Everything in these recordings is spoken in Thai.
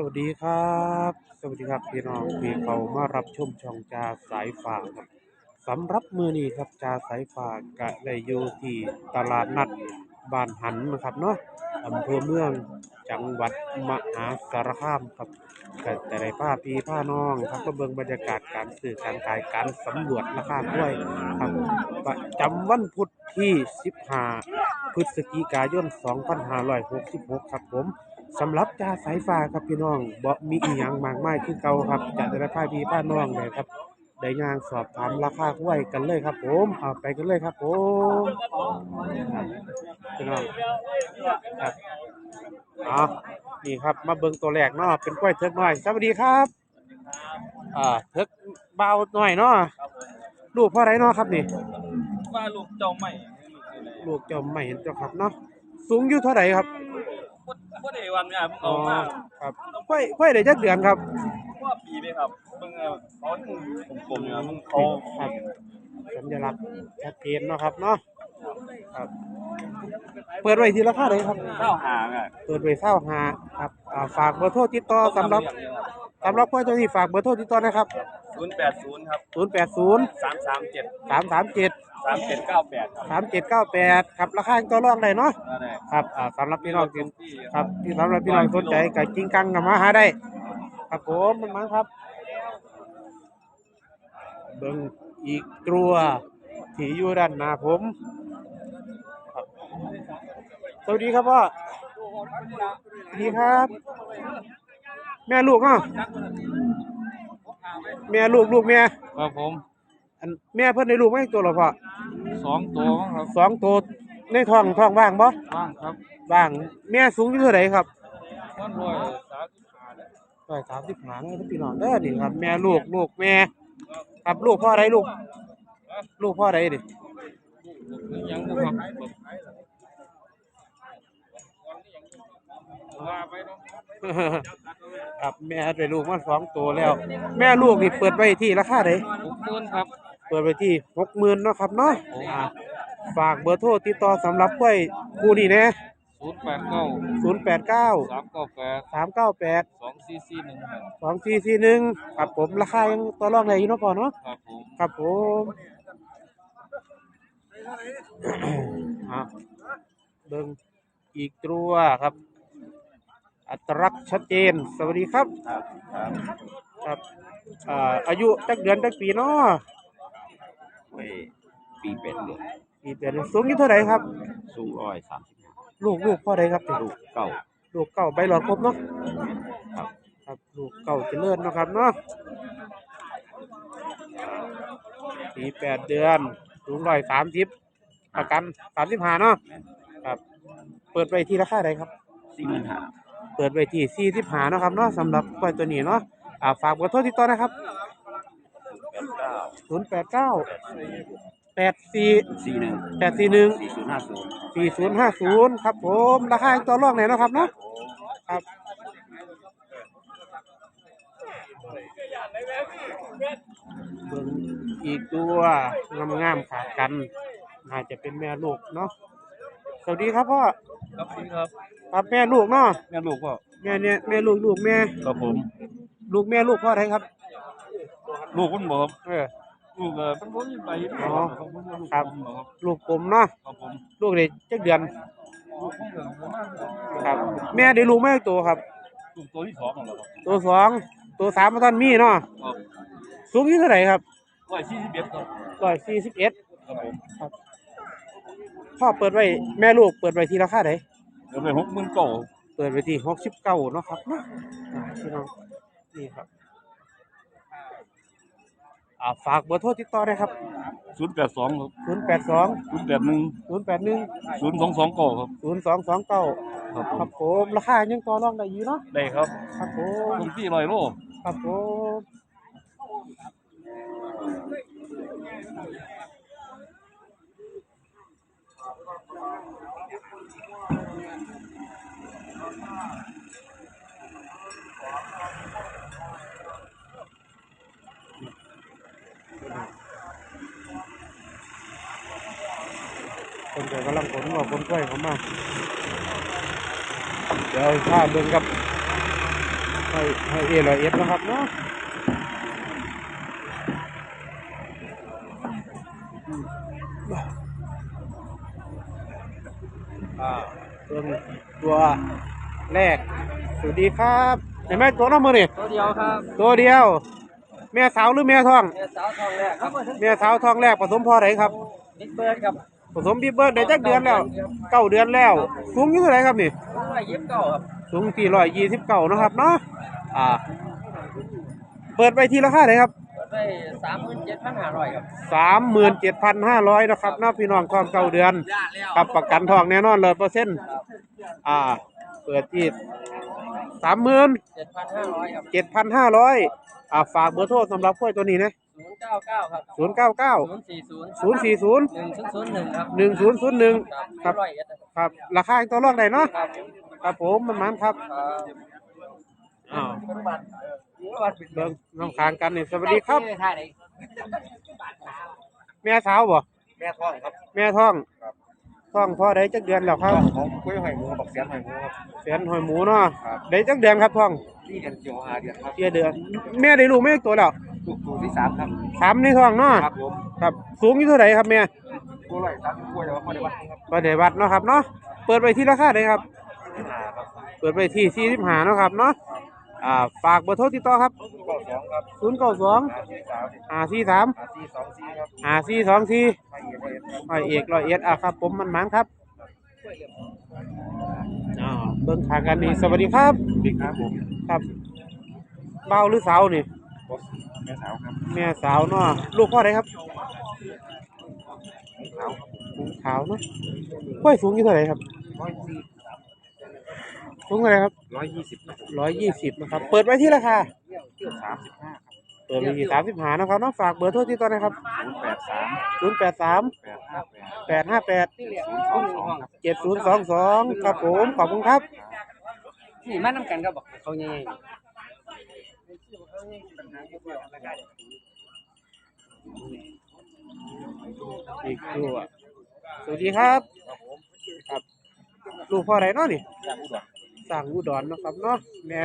สวัสดีครับ สวัสดีครับพี่น้องที่เขามารับชมช่องจาสายฟ้าครับสำหรับมือนี้ครับจาสายฟ้ากะได้อยู่ที่ตลาดนัดบ้านหันนะครับเนาะอำเภอเมืองจังหวัดมหาสารคามครับก็จะได้พาพี่พาน้องครับก็เบิ่งบรรยากาศการสื่อการขายการสำรวจราคากล้วยครับประจำวันพุธที่ 15 พฤศจิกายน 2566 ครับผม สำหรับจ่าสายฟ้าครับพี่น้องบ่มีอีหยังมากมายคือเก่าครับจะได้พาพี่พาน้องเลยครับ ได้ย่างสอบถามราคากล้วยกันเลยครับ ผมเอาไปกันเลยครับผมครับพี่น้องครับเอานี่ครับมาเบิ่งตัวแรกเนาะเป็นกล้วยเถิกน้อยสวัสดีครับอ่าเถิกเบาหน่อยเนาะลูกพ่อไรเนาะครับนี่ว่าลูกเจ้าใหม่ลูกเจ้าไม่เห็นเจ้าครับเนาะสูงอยู่เท่าไหร่ครับ พูดพูดเอวันเนี่ยมึงอ๋อเอามาครับกล้วยกล้วยได้จักเดือนครับว่าปีไหมครับมึงเอาเขาถึงกลมๆเนี่ยมึงเขาครับสัญลักษณ์ชัดเจนเนาะครับเนาะครับ เปิดไว้ที่ราคาไหนครับเจ้าหางอะเปิดไว้เศร้าหาครับอ่าฝากเบอร์โทรติดต่อสำหรับสำหรับกล้วยตัวนี้ฝากเบอร์โทรติดต่อนะครับศูนย์แปดศูนย์ครับ080สาม สามเจ็ด337สามเจ็ดเก้าแปดครับ3798ครับราคาต่อรองได้เนาะนั่นแหละครับอ่าสำหรับพี่น้องที่ที่ครับที่สำหรับพี่น้องสนใจกับกิ้งกังกับมาหาได้ ครับผมมันมั้งครับ เบิ่งอีกตัวที่อยู่ด้านหน้าผมครับสวัสดีครับพ่อสวัสดีครับ แม่ลูกเนาะแม่ลูกลูกแม่ครับผม อันแม่เพิ่นได้ลูกไหมตัวหรอพ่อสองตัวครับสองตัวในท้องท้องว่างบ่ว่างครับว่าง แม่สูงอยู่เท่าไหร่ครับต้นรวยสามสิบห้าร้อยสามสิบหาเงินพี่น้องเด้อนี่ครับ แม่ลูกลูกแม่ ครับลูกพ่อใดลูก ลูกพ่อใดดิยังบ่ครับว่าไปเนาะครับแม่ได้ลูกมาสองตัวแล้ว แม่ลูกนี่เปิดไว้ที่ราคาใดหกหมื่นครับ เปิดไว้ที่หกหมื่นเนาะครับเนาะอ่าฝากเบอร์โทรติดต่อสำหรับกล้วยคู่นี้นะศูนย์แปดเก้าศูนย์แปดเก้าสามเก้าแปดสามเก้าแปดสองสี่สี่หนึ่งครับสองสี่สี่หนึ่งครับผมราคายังต่อรองได้อยู่เนาะพ่อเนาะครับผมครับผมอะเบิ่งอีกตัวครับ อัตลักษณ์ชัดเจนสวัสดีครับ ครับ ครับครับอ่าอายุจักเดือนจักปีเนาะ ไว้ปีเป็ดเลยปีเดือนสูงอยู่เท่าไหร่ครับ สูงร้อยสามสิบห้าลูกลูกพ่อใดครับลูกเก้าลูกเก่าใบหลอดครบเนาะครับครับลูกเก่าเจริญเนาะครับเนาะปีแปดเดือนสูงร้อยสามสิบประกันสามสิบห้าเนาะครับ เปิดไปที่ราคาใดครับสี่หมื่นห้าเปิดไว้ที่สี่สิบหาเนาะครับเนาะสำหรับกล้วยตัวนี้เนาะอ่าฝากเบอร์โทรติดต่อนะครับแปดเก้า ศูนย์แปดเก้าแปดสี่สี่หนึ่งแปดสี่หนึ่งสี่ศูนย์ห้าศูนย์สี่ศูนย์ห้าศูนย์ครับผมราคาต่อรองไหนเนาะครับเนาะครับเบิ่งอีกตัวงามๆขากันน่าจะเป็นแม่ลูกเนาะสวัสดีครับพ่อครับพี่ครับครับแม่ลูกเนาะแม่ลูกพ่อแม่เนี่ยแม่ลูกลูกแม่ครับผม ลูกแม่ลูกพ่ออะไรครับ ลูกคุณบอกเออ ลูกเออเป็นคนไปอ๋อ ครับผมลูกครับผมบอกลูกกลมเนาะ ครับผมลูกเด็กจักเดือน ลูกผมเกิดประมาณครับ แม่ได้ลูกแม่ตัวครับ ลูกตัวที่สองของเราครับตัวสองตัวสามมาตอนมีเนาะ ครับสูงอยู่เท่าไหร่ครับร้อยสี่สิบเอ็ดครับร้อยสี่สิบเอ็ดครับผมพ่อเปิดไว้แม่ลูกเปิดไว้ที่ราคาไหนเดี๋ยวไปหกหมื่นเก้าเปิดไว้ที่หกสิบเก้าเนาะครับเนาะอ่าพี่น้องนี่ครับ อ่าฝากเบอร์โทรติดต่อได้ครับ ศูนย์แปดสองครับศูนย์แปดสองศูนย์แปดหนึ่งศูนย์แปดหนึ่งศูนย์สองสองเก้าครับศูนย์สองสองเก้าครับผครัมบผมราคายังต่อรองได้อยู่เนาะได้ครับครับผมตรงที่ลอยโลครับผม คนเกิดกำลังขนว่าคนกล้วยเขามา เดี๋ยวข้าเบิ่งกับคให้ให้เอร้อยเอ็ดนะครับเนาะอ่าเริ่มตัวแรก สวัสดีครับเห็นไหมตัวน้องมือนี่ตัวเดียวครับ ตัวเดียว แม่สาวหรือแม่ท้องเมียสาวทองแรกครับแม่สาวท้องแรกผสมพ่อไหนครับบิ๊กเบิร์ดครับผ สมบีเบิร์ดได้จักเดือนแล้วเก้าเดือนแล้ว สูงอยู่เท่าไหร่ครับนี่ร้อยยี่สิบเก้าครับสูงสี่ร้อยยี่สิบเก้านะครับเนาะอ่า เปิดไปทีละค่าไหนครับเปิดได้สามหมื่นเจ็ดพันห้าร้อยครับสามหมื่นเจ็ดพันห้าร้อยนะครับเนาะพี่น้องท้องเก้าเดือนครับประกันทองแน่นอนเลยเปอร์เซ็นต์อ่า เปิดที่สามหมื่นเจ็ดพันห้าร้อยครับเจ็ดพันห้าร้อยอ่าฝากเบอร์โทรสำหรับกล้วยตัวนี้นะศูนย์ เก้าเก้าครับศูนย์เก้าเก้าศูนย์สี่ศูนย์ศูนย์สี่ศูนย์หนึ่งศูนย์ศูนย์หนึ่งครับหนึ่งศูนย์ศูนย์หนึ่งคครัรับบร้อยเอ็ดครับครับราคาตัวรองได้เนาะครับครับผมมันมันครับอ้าวเป็นบัตรหรือบัตรเป็นเบิ่งน้องคางกันนี่สวัสดีครับท่าไหนแม่สาวบ่แม่ท้องครับแม่ท้องท้องพ่อได้จักเดือนแล้วครับของกุ้ยหอยหมูบักเสียนหอยหมูครับแสนหอยหมูเนาะครับได้จักเดือนครับท้องที่เดือนเกี่ยวหาเดือนครับเทียเดือนแม่ได้ลูกแม่ตัวแล้ว ลูกตัวที่สามครับสามในท้องเนาะครับผมครับ สูงอยู่เท่าไหร่ครับแม่กล้วยสามกล้วยแต่ว่าไม่ได้วัดครับก็ได้วัดเนาะครับเนาะเปิดไปที่ราคาได้ครับที่หาครับ เปิดไปที่สี่สิบห้าเนาะครับเนาะอ่าฝากเบอร์โทรติดต่อครับก็สองครับศูนย์เก้าสองหาที่สามห้าสี่สามหาที่สองสี่ครับห้าสี่สองสี่ไม่เอกเลยร้อยเอกร้อยเอ็ดอะครับ ผมมันมันครับอ่าเบิ้งทางกันนี่สวัสดีครับบิ๊กครับผมครับเบาหรือสาวนี่บอส แม่สาวครับแม่สาวเนาะลูกพ่อไหนครับสาวสูงขาวเนาะค่อยสูงอยู่เท่าไหร่ครับร้อยสี่สูงเท่าไหร่ครับร้อยยี่สิบครับร้อยยี่สิบนะครับ เปิดไว้ที่ราคาสามสิบห้าครับเปิดไปที่สามสิบห้านะครับเนาะฝากเบอร์โทรที่ตัวนะครับศูนย์แปดสามศูนย์แปดสามแปดห้าแปดแปดห้าแปดศูนย์สองสองครับเจ็ดศูนย์สองสองครับผมขอบคุณครับนี่มาน้ำกันก็บอกเขาเงี้ย อีกตัวสวัสดีครับ ครับ ลูกพ่อไหนเนาะนี่จากอุดรสั่งอุดรเนาะครับเนาะแม่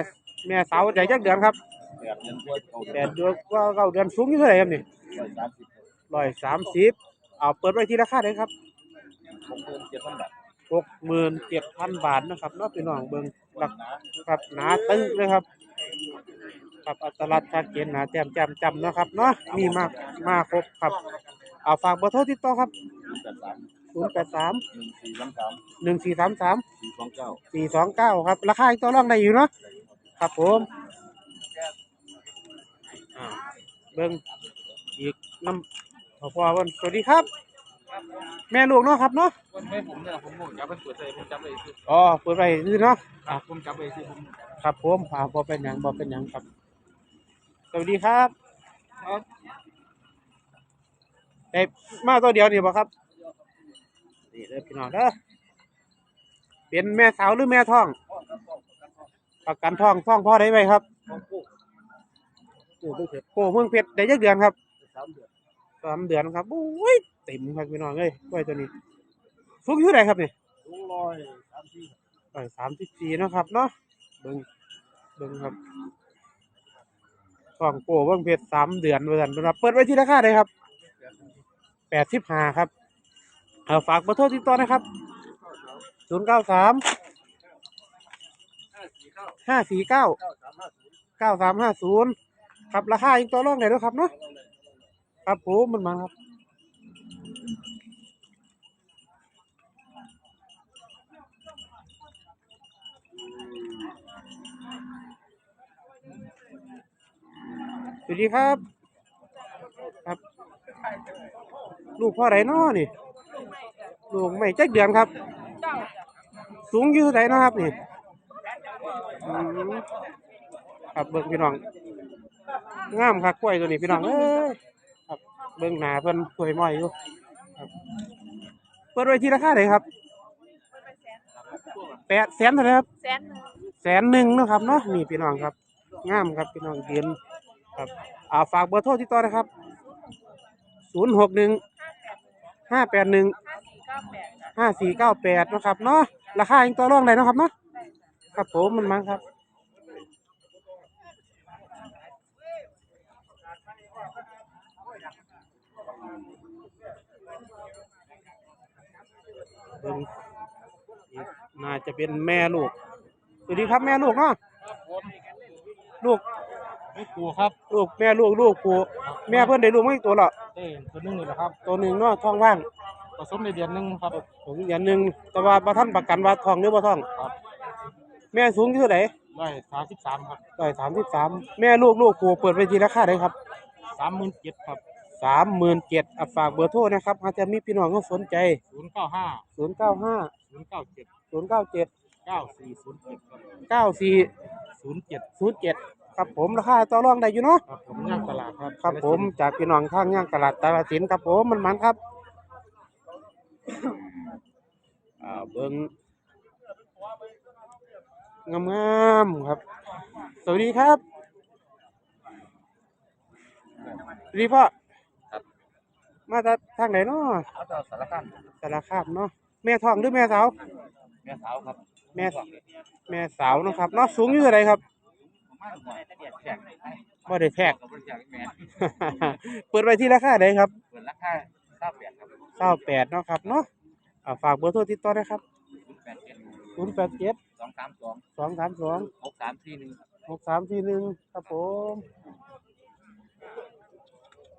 แม่สาวใจจักเดือนครับแปดเดือนกว่าเขาแปดเดือนกว่าเก้าเดือนสูงอยู่เท่าไหร่ครับนี่ร้อยสามสิบร้อยสามสิบเอาเปิดไว้ที่ราคาเลยครับหกหมื่นเจ็ดพันบาทหกหมื่นเจ็ดพันบาทนะครับเนาะพี่น้องเบิ่งหลักครับหนาตึ้งเลยครับ ครับอัตลักษณ์ชัดเจนหนาแจ่มแจ่มจำเนาะครับเนาะมีมากมาครบครับเอาฝากเบอร์โทรติดต่อครับแปดสามศูนย์แปดสามหนึ่งสี่สามสามหนึ่งสี่สามสามสี่สองเก้าสี่สองเก้าครับ ราคาอีกตัวรองได้อยู่เนาะครับผมอ่าเบิ้งอีกน้ำพอพอวันสวัสดีครับ แม่ลูกเนาะครับเนาะคนไม่ผมเนี่ยผมผมจับเป็นเปิดใจผมจับไปสิอ๋อเปิดไปนี่เนาะอะผมจับไปสิผมครับผมอ่าพอเป็นหยังพอเป็นหยังครับ สวัสดีครับครับเอ๊ะมาตัวเดียวนี่บ่ครับนี่เด้อพี่น้องเด้อเป็นแม่สาวหรือแม่ท้องประกันทองท้องพ่อได้ไหมครับโอ้เมืองเพชรได้ยักเดือนครับสามเดือนสามเดือนครับโอ้ยเต็มครับพี่น้องเอ้ยกล้วยตัวนี้สูงอยู่เท่าไหร่ครับนี่ลุงร้อยสามสี่ร้อยสามสิบสี่นาะครับเนาะเบิ้งเบิ้งครับ ท้องโปเมืองเพชรสามเดือนเดือนนะครับเปิดไว้ที่ราคาเลยครับแปดสิบห้าครับเอาฝากเบอร์โทรติดต่อนะครับศูนย์เก้าสามห้าสี่เก้าเก้าสามห้าศูนย์เก้าสามห้าศูนย์ครับราคาอีกตัวร่องไหนด้วยครับเนาะครับผมมันมาครับ สวัสดีครับ ครับ ลูกพ่อไหนน้อนี่ลูกไม่จักเดือนครับ สูงอยู่ไหนเนาะครับนี่อืมครับเบิ่งพี่น้องงามคักกล้วยตัวนี้พี่น้องเอ้ยครับเบิ่งหน้าเพิ่นสวยม้อยอยู่ครับเปิดไว้ที่ราคาไหนครับแปดแสนเท่าไหร่ครับแสนหนึ่งแสนหนึ่งเนาะครับเนาะนี่พี่น้องครับ งามครับพี่น้องเดือน ครับาฝากเบอร์โทรที่ต่อนะครับศูนย์หกหนึ่งห้าแปดหนึ่งห้าสี่เก้าแปดนะครับเนาะราคาเองตัวร่องได้นะครับเนาะครับผมมันมั้งครับน่าจะเป็นแม่ลูกสวัสดีครับแม่ลูกเนาะลูก ไม่กลัวครับลูกแม่ลูกลูกกูแม่เพิ่นได้ลูกมาอีกตัวและเอ้ตัวนึงนี่แหละครับตัวหนึ่งเนาะท้องว่างผสมในเดือนนึงครับผมอย่างหนึ่งแต่ว่าบ่ทันประกันว่าท้องหรือบ่ท้อง ครับแม่สูงเท่าไหร่ร้อยสามสิบสามครับร้อยสามสิบสามแม่ลูกลูกกูเปิดไปทีราคาได้ครับสามหมื่นเจ็ดครับสามหมื่นเจ็ดฝากเบอร์โทรนะครับอาจจะมีพี่น้องเขาสนใจศูนย์เก้าห้าศูนย์เก้าห้าศูนย์เก้าเจ็ดศูนย์เก้าเจ็ดเก้าสี่ศูนย์เจ็ดครับเก้าสี่ศูนย์เจ็ดศูนย์เจ็ด ครับผมราคาต่อรองได้อยู่เนาะครับผมย่างตลาดครับครับผมจากพี่น้องทางย่างตลาดตลาดสินครับผมมันมันครับอ่าเบิ้งงามๆครับ สวัสดีครับสวัสดีพ่อครับ มาจากทางไหนเนาะเขาจะสารคามสารคามเนาะแม่ทองหรือแม่สาว แม่สาวครับ แม่แม่สาวเนาะครับเนาะสูงอยู่เท่าไหรครับ บ่ได้แทกกับบริจาคแม่เปิดไว้ที่ราคาใดครับเปิดราคาเก้าแปดครับเก้าแปดเนาะครับเนาะอ่าฝากเบอร์โทรติดต่อได้ครับศูนย์แปดเจ็ดศูนย์แปดเจ็ดสองสามสองสองสามสองหกสามสี่หนึ่งหกสามสี่หนึ่งครับผม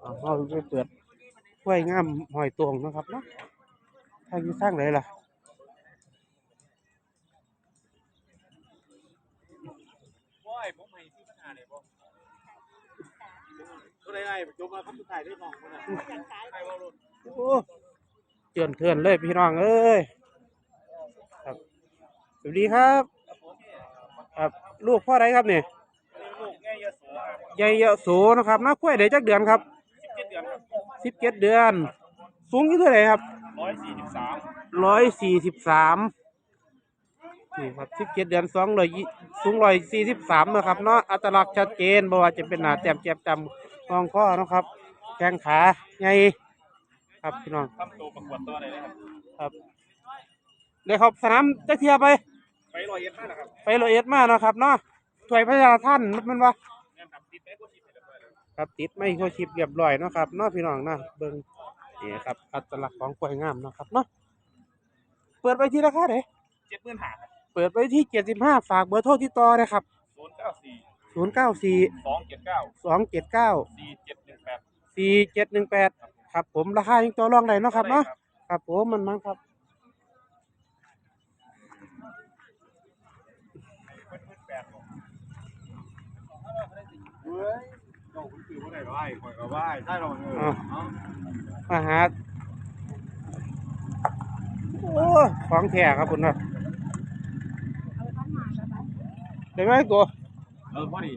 อ่าเราไปเปิดห้วยงามหอยตวงเนาะครับเนาะทางที่สร้างไหนล่ะ ว้ายผมให้ที่ปัญหาเลยบ่ก็ ได้ไอ้จบมาคำสุดท้ายได้มองคนน่ะใครว่ารถโอ้เตือนเทือนเลยพี่น้องเอ้ยครับสวัสดีครับ ครับลูกพ่อไรครับเนี่ยลูกแง่ยโสใหญ่ยะโสนะครับน้ากล้วยได้จักเดือนครับสิบเจ็ดเดือนครับสิบเจ็ดเดือนสูงอยู่เท่าไหร่ครับร้อยสี่สิบสามร้อยสี่สิบสามนี่ครับสิบเจ็ดเดือนสองร้อยสูงร้อยสี่สิบสามนะครับเนาะอัตลักษณ์ชัดเจนบ่ว่าจะเป็นหน้าแจ่มแจ่มจำ งองข้อเนาะครับแข้งขาใหญ่ครับพี่น้องทำตัวประกวดตัวอะไรนะครับครับเดี๋ยวครับสนามจะเทียบไป ไปรอยเอ็ดมากนะครับไปโรอยเอ็ดมาเนาะครับเนาะถวยพระราท่านมันมันว่าเงินทำติดแม่ก็ติดไปแล้วครับติดไม่โคชิปเรียบร้อยเนาะครับเนาะพี่น้องนะเบิ่งนี่ครับอัตลักษณ์ของกล้วยงามเนาะครับเนาะเปิดไปที่ราคาเด้เจ็ดหมื่นห้าครับเปิดไปที่เจ็ดสิบห้าฝากเบอร์โทรที่ต่อนะครับศูนย์เก้าสี่ ศูนย์เก้าสี่สองเจ็ดเก้าสองเจ็ดเก้าสี่เจ็ดหนึ่งแปดสี่เจ็ดหนึ่งแปดครับผมราคายังต่อรองได้เนาะครับเนาะครับผมมันมันครับเฮ้ยเจ้าคุณคือว่าไหนไหว้คอยก็ไหว้ใช่เราเออมาหาโอ้ของแท้ครับคุณนะเดี๋ยวไหมตัว เออพอดี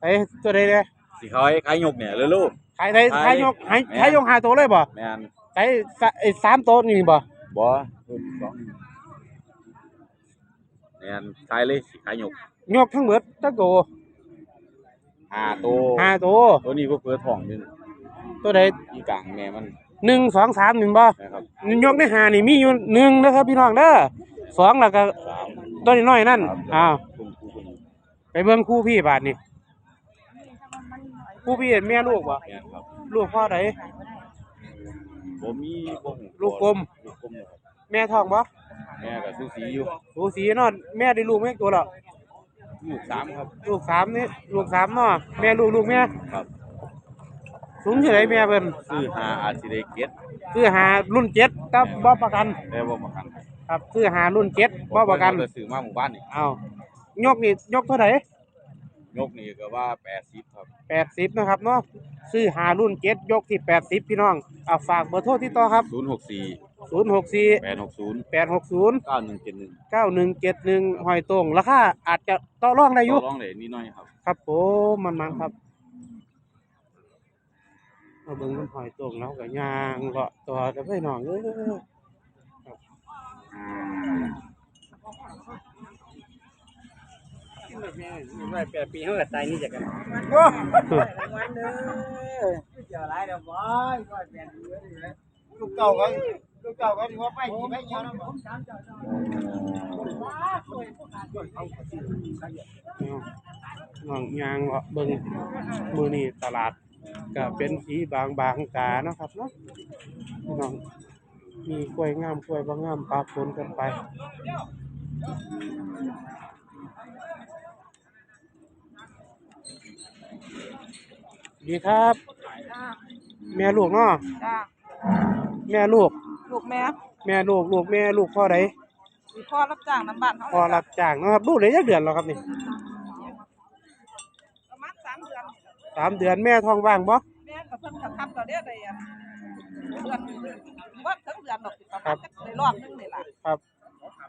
ไอ้ตัวใดเนี่ยสิเขาให้ขายยกเนี่ยเลยลูก ขายได้ขายยกขายขายยกหาตัวเลยบ่แม่นขายสะไอ้สามตัวนี่บ่บ่รุ่นสองแม่นขายเลยสิขายยกยกทั้งหมดจักตัวห้าตัวห้าตัวตัวนี้ก็เปิดท้องอยู่ตัวใดอีกลางแม่มันหนึ่งสองสามหนึ่งบ่นะครับยกในหานี่มีอยู่หนึ่งนะครับพี่น้องเด้อสองแล้วก็สาม ตัวน้อยๆนั่นครับอ้าวคุณครูคุณ ไปเบิ่งคู่พี่บาทนี่คู่พี่เห็นแม่ลูกบ่แม่นครับลูกพ่อใดบ่มีบ่หูลูกกลม ลูกกลมนะครับแม่ท้องบ่แม่ก็สูสีอยู่สูสีเนาะแม่ได้ลูกแม่ตัวและลูกสามครับ ลูกสามนี่ลูกสามเนาะแม่ลูกลูกแม่ครับ สูงเท่าไหร่แม่เพิ่นซื้อหาอาจสิได้เก็ดคือหารุ่นเจ็ดแต่บ่ประกัน แต่บ่ประกันครับคือหารุ่นเจ็ดบ่ประกันเพิ่ซื้อมาหมู่บ้านนี่ เอา ยกนี่ยกเท่าไหร่ยกนี่ก็ว่า80ครับแปดสิบนะครับเนาะซื้อหารุ่นเจ็ดยกที่แปดสิบพี่น้องเอาฝากเบอร์โทรที่ต่อครับ064ศูนย์หกสี่860แปดหกศูนย์9171เก้าหนึ่งเจ็ดหนึ่งหอยตรงราคาอาจจะต่อรองได้อยู่ต่อรองได้นิดหน่อยครับ ครับผมมันมันครับเอาเบิ่งมันหอยตรงแล้วก็ย่างเลาะตัวจะไปหนองเอ้ยค รับไม่แปดปีเขาก็ตายนี่จากกันโอ้วันเด้อเจอหลายเดี๋ยวบ่อยบ่อยแม่นเยอะเลยลูกเก่าก็ลูกเก่าก็ว่าไปสิไปเหี่ยวนะผมถามเจ้าเจ้าว้าช่วยพวกการช่วยเขาก็สิน้องยางเบิ่งมือนี่ตลาดก็เป็นสีบางบางๆตาเนาะครับเนาะน้องมีกล้วยงามกล้วยบ่งามปะปนกันไป ดีครับ จ้าแม่ลูกเนาะจ้าแม่ลูก ลูกแม่แม่ลูกลูกแม่ลูกพ่อใดมีพ่อรับจ้างน้ำบ้านเขาพ่อรับจ้างเนาะครับลูกได้จักเดือนแล้วครับนี่ประมาณสามเดือนสามเดือนแม่ท้องว่างบ่แม่กับเพิ่นกระทำต่อเดือนเลยอะเดือนว่าถึงเดือนดอกประมาณจักได้รอบนึงนี่ล่ะครับ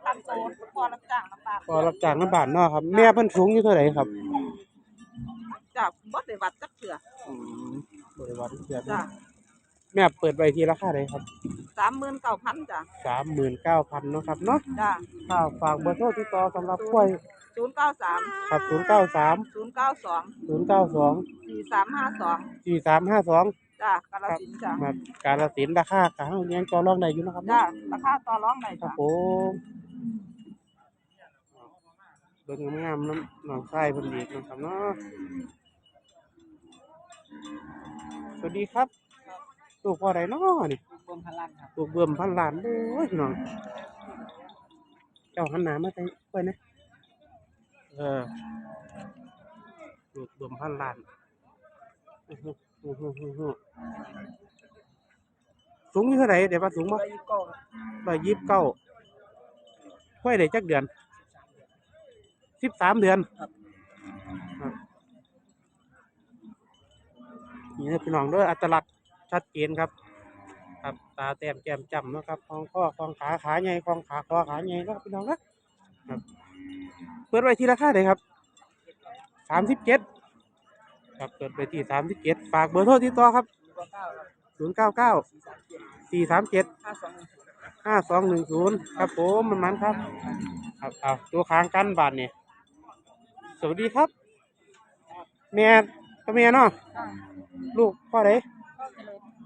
ทำโซนพ่อรับจ้างน้ำบ้านพ่อรับจ้างน้ำบานเนาะครับ แม่เพิ่นสูงอยู่เท่าไหร่ครับ จ้าบ่ได้วัดจักเถื่ออืมบริวารเดือนจ้าแม่เปิดไว้ที่ราคาใดครับสามหมื่นเก้าพันจ้าสามหมื่นเก้าพันเนาะครับเนาะจ้าถ้าฝากเบอร์โทรติดต่อสำหรับกล้วยศูนย์เก้าสามครับศูนย์เก้าสามศูนย์เก้าสองศูนย์เก้าสองสี่สามห้าสองสี่สามห้าสองจ้ากาลสินธุ์จ้ามาการสินธุ์ราคากลางเลี้ยงต่อรองได้อยู่นะครับจ้าเนาะราคาต่อรองได้ครัจ้าบผมเบิ่งงามๆน้ำหนองไส้เพิ่นอีกนะครับเนาะ สวัสดีครับลูกพ่อใดเนาะนี่กรมพลังครับลูกเบิ่มพันล้านเด้อพี่น้อง เจ้าหันหน้ามาใส่ไว้นะเออลูกเบิ่มพันล้านอื้อหืออื้อหืออื้อหือสูงอยู่เท่าไหร่เดี๋ยวว่าสูงบ่ไปก็ร้อยยี่สิบเก้าค่อยได้จักเดือนสิบสามเดือนครับ นี่นะพี่น้องด้วยอัตลักษณ์ชัดเจนครับ ครับตาแต้มแก้มจำนะครับคองข้อคองขาขาใหญ่คองขาคอขาใหญ่นะพี่น้องนะครับ เปิดไว้ที่ราคาเลยครับสามสิบเจ็ดครับเปิดไปที่สามสิบเจ็ดฝากเบอร์โทรติดต่อครับศูนย์เก้าเก้าสี่สามเจ็ดห้าสองหนึ่งห้าสองหนึ่งศูนย์ครับผมมันมันครับ ครับเอาตัวค้างกันบาทเนี่ยสวัสดีครับ แม่ก็แม่เนาะ ลูกพ่อไหน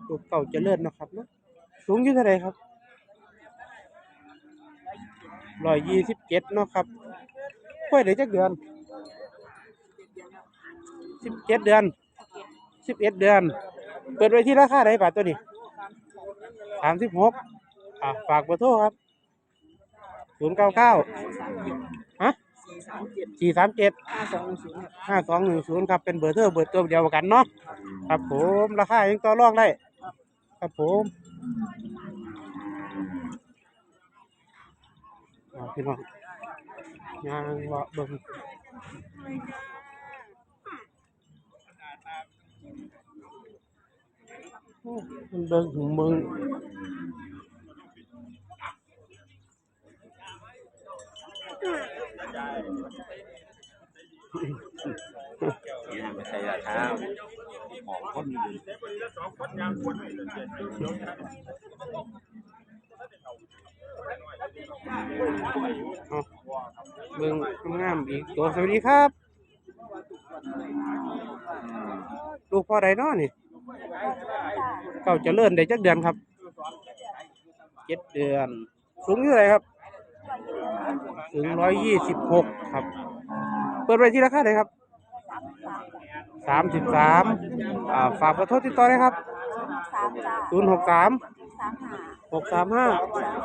ลูกเก่าจะเจริญเนะครับเนาะสูงอยู่เท่าไรครับร้อยยี่สิบเจ็ดเนาะครับค่อยได้จักเดือนสิบเจ็ดเดือนสิบเอ็ดเดือน เปิดไว้ที่ราคาไหนบาทตัวนี้สามสิบหกอะฝากเบอร์โทรครับศูนย์เก้าเก้า สี่สามเจ็ดสี่สามเจ็ดห้าสองหนึ่งศูนย์ครับห้าสองหนึ่งศูนย์ครับเป็นเบอร์โทรเบอร์ตัวเดียวกันเนาะครับผมราคายังต่อรองได้ครับผมอ่าพี่น้องยางเลาะเบิ่งโอ้มันเบิ่งถึงเบิ่ง นี่ไม่ใช่ราคาหมอกคนอยู่เบิ่งงามอีกตัวสวัสดีครับ ลูกพ่อใดเนาะนี่เก่าจะเลื่อนได้จักเดือนครับเจ็ดเดือน สูงอยู่ไรครับ ถึงร้อยยี่สิบหกครับ เปิดไว้ที่ราคาไหนครับสามสิบสามอ่าฝากขอโทษติดต่อเลยครับสามจ้าศูนย์หกสามสามห้าหกสามห้า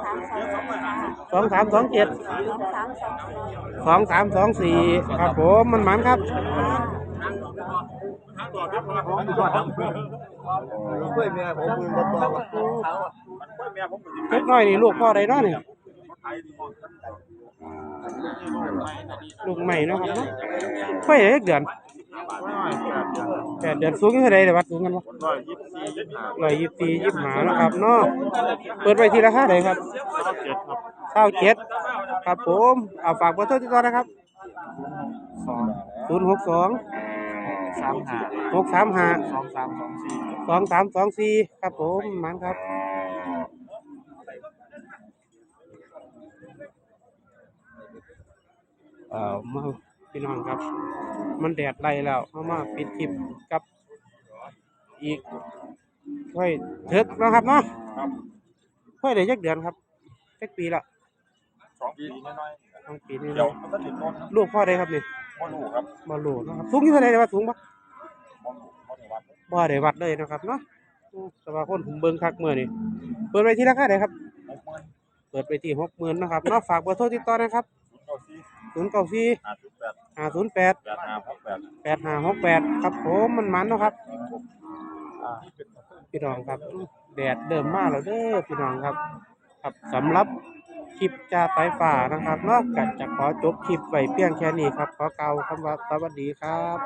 สองสามสองจ้าสองสามสองเจ็ดสองสามสองสี่สองสามสองสี่ครับผมมันหมันครับช่วยเมียผมมือมาตัวมาเขาเล็กน้อยนี่ลูกพ่อใดเนาะนี่ ลูกใหม่เนาะครับเนาะค่อยเล็กเดือนแปดเดือนสูงอยู่เท่าไรเดี๋ยววัดสูงกันวะร้อยยี่สิบสี่ยี่สิบห้าแล้วครับเนาะเปิดไว้ที่ราคาไหนครับเก้าเจ็ดครับผมเอาฝากเบอร์โทรติดต่อนะครับศูนย์หกสองสามห้าหกสามห้าสองสามสองสี่สองสามสองสี่ครับผมมันครับ เอ่อมาพี่น้องครับ มันแดดไล่แล้วเอามาปิดคลิปกับอีกค่อยเถิกเนาะครับเนาะค่อยได้จักเดือนครับจักปีละสองปีน้อยสองปีนี่ๆเดี๋ยวเนาะมันก็ติดต้นลูกพ่อได้ครับนี่พ่อลูกครับบอลูกนะครับสูงอยู่เท่าไหร่เดี๋ยวว่าสูงปะพ่อลูกพ่อบ่ได้วัดบ่ได้วัดเลยนะครับเนาะอืมแต่ว่าคนผมเบิ่งคักมื้อนี่เปิดไว้ที่ราคาใดครับเปิดไปที่60,000นะครับเนาะฝากเบอร์โทรติดต่อนะครับ เก้าสี่094ห้าสิบแปด508แปดห้าหกแปด8568ครับผมมันมันเนาะครับอ่าพี่น้องครับแดดเริ่มมาแล้วเด้อพี่น้องครับ ครับสำหรับคลิปจาสายฟ้านะครับเนาะก็จะขอจบคลิปไว้เพียงแค่นี้ครับ ขอกล่าวคำว่าสวัสดีครับ